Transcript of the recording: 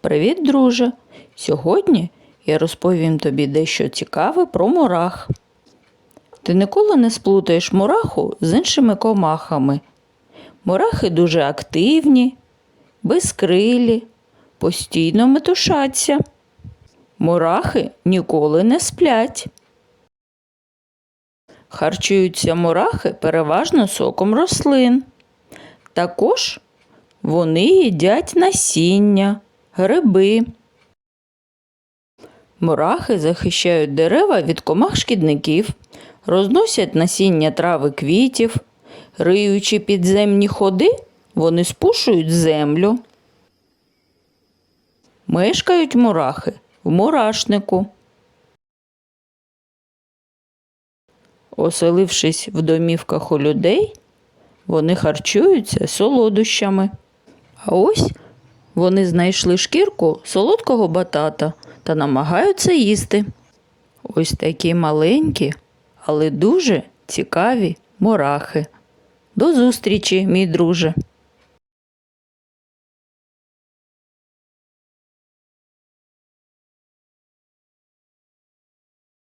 Привіт, друже! Сьогодні я розповім тобі дещо цікаве про мурах. Ти ніколи не сплутаєш мураху з іншими комахами. Мурахи дуже активні, безкрилі, постійно метушаться. Мурахи ніколи не сплять. Харчуються мурахи переважно соком рослин. Також вони їдять насіння, гриби. Мурахи захищають дерева від комах шкідників, розносять насіння трави квітів, риючи підземні ходи, вони спушують землю. Мешкають мурахи в мурашнику. Оселившись в домівках у людей, вони харчуються солодощами. А ось вони знайшли шкірку солодкого батата та намагаються їсти. Ось такі маленькі, але дуже цікаві мурахи. До зустрічі, мій друже!